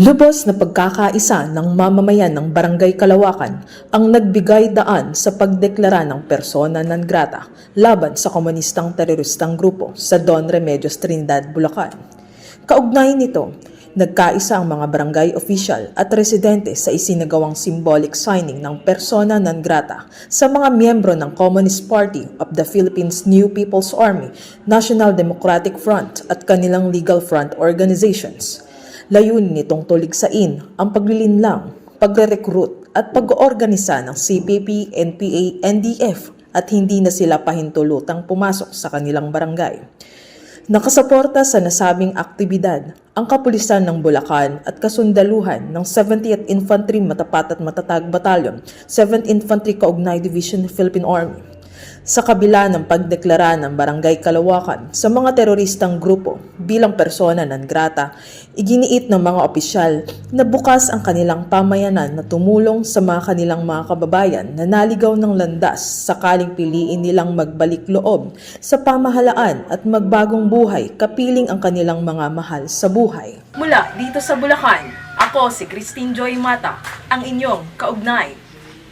Lubos na pagkakaisa ng mamamayan ng Barangay Kalawakan ang nagbigay daan sa pagdeklara ng persona non grata laban sa komunistang teroristang grupo sa Don Remedios Trindad, Bulacan. Kaugnay nito, nagkaisa ang mga barangay official at residente sa isinagawang symbolic signing ng persona non grata sa mga miyembro ng Communist Party of the Philippines New People's Army, National Democratic Front at kanilang legal front organizations. Layunin nitong tuligsain ang paglilinlang, pagre-recruit at pag-oorganisa ng CPP, NPA, NDF at hindi na sila pahintulutang pumasok sa kanilang barangay. Nakasuporta sa nasabing aktibidad ang kapulisan ng Bulacan at kasundaluhan ng 70th Infantry Matapat at Matatag Battalion, 7th Infantry Kaugnay Division Philippine Army. Sa kabila ng pagdeklara ng Barangay Kalawakan sa mga teroristang grupo bilang persona non grata, iginiit ng mga opisyal na bukas ang kanilang pamayanan na tumulong sa mga kanilang mga kababayan na naligaw ng landas sakaling piliin nilang magbalik loob sa pamahalaan at magbagong buhay kapiling ang kanilang mga mahal sa buhay. Mula dito sa Bulacan, ako si Christine Joy Mata, ang inyong kaugnay